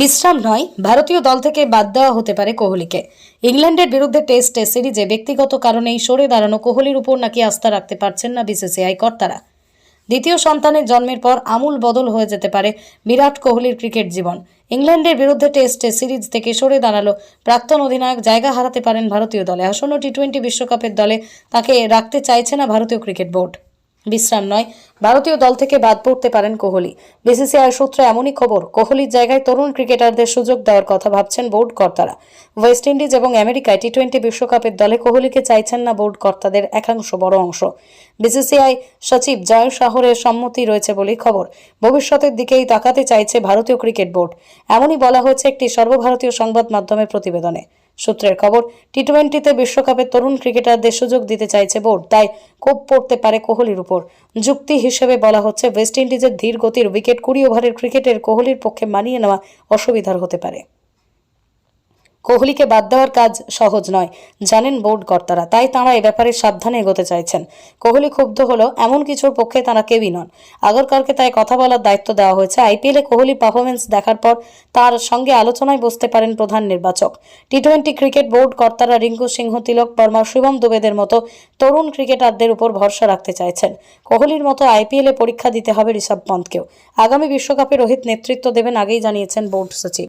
বিশ্রাম নয়, ভারতীয় দল থেকে বাদ দেওয়া হতে পারে কোহলিকে। ইংল্যান্ডের বিরুদ্ধে টেস্ট সিরিজে ব্যক্তিগত কারণেই সরে দাঁড়ানো কোহলির উপর নাকি আস্থা রাখতে পারছেন না বিসিসিআই কর্তারা। দ্বিতীয় সন্তানের জন্মের পর আমূল বদল হয়ে যেতে পারে বিরাট কোহলির ক্রিকেট জীবন। ইংল্যান্ডের বিরুদ্ধে টেস্ট সিরিজ থেকে সরে দাঁড়াল প্রাক্তন অধিনায়ক, জায়গা হারাতে পারেন ভারতীয় দলে। আসন্ন টি টোয়েন্টি বিশ্বকাপের দলে তাকে রাখতে চাইছে না ভারতীয় ক্রিকেট বোর্ড। বিশ্রাম নয়। ভারতীয় দল থেকে বাদ পড়তে পারেন কোহলি। বিসিসিআই সূত্রে এমনই খবর, কোহলির জায়গায় তরুণ ক্রিকেটারদের সুযোগ দেওয়ার কথা ভাবছেন বোর্ড কর্তারা। ওয়েস্ট ইন্ডিজ এবং আমেরিকায় টি টোয়েন্টি বিশ্বকাপের দলে কোহলিকে চাইছেন না বোর্ড কর্তাদের একাংশ বড় অংশ। বিসিসিআই সচিব জয় শাহরের সম্মতি রয়েছে বলেই খবর। ভবিষ্যতের দিকেই তাকাতে চাইছে ভারতীয় ক্রিকেট বোর্ড। এমনই বলা হয়েছে একটি সর্বভারতীয় সংবাদ মাধ্যমের প্রতিবেদনে। সূত্রের খবর টি টোয়েন্টিতে বিশ্বকাপে তরুণ ক্রিকেটারদের সুযোগ দিতে চাইছে বোর্ড, তাই কোপ পড়তে পারে কোহলির উপর। যুক্তি হিসেবে বলা হচ্ছে, ওয়েস্ট ইন্ডিজের ধীর গতির উইকেট কুড়ি ওভারের ক্রিকেটের কোহলির পক্ষে মানিয়ে নেওয়া অসুবিধার হতে পারে। কোহলিকে বাদ দেওয়ার কাজ সহজ নয়, জানেন বোর্ড কর্তারা। তাই তাঁরা এ ব্যাপারে সাবধানে এগোতে চাইছেন। কোহলি ক্ষুব্ধ হলো এমন কিছুর পক্ষে তারা কেউই নন। আগরকারকে তাই কথা বলার দায়িত্ব দেওয়া হয়েছে। আইপিএলে কোহলি পারফরমেন্স দেখার পর তার সঙ্গে আলোচনায় বসতে পারেন প্রধান নির্বাচক। টি টোয়েন্টি ক্রিকেট বোর্ড কর্তারা রিঙ্কু সিংহ, তিলক বর্মা শিবম দুবেদের মতো তরুণ ক্রিকেটারদের উপর ভরসা রাখতে চাইছেন। কোহলির মতো আইপিএলে পরীক্ষা দিতে হবে ঋষভ পন্থকেও। আগামী বিশ্বকাপে রোহিত নেতৃত্ব দেবেন আগেই জানিয়েছেন বোর্ড সচিব।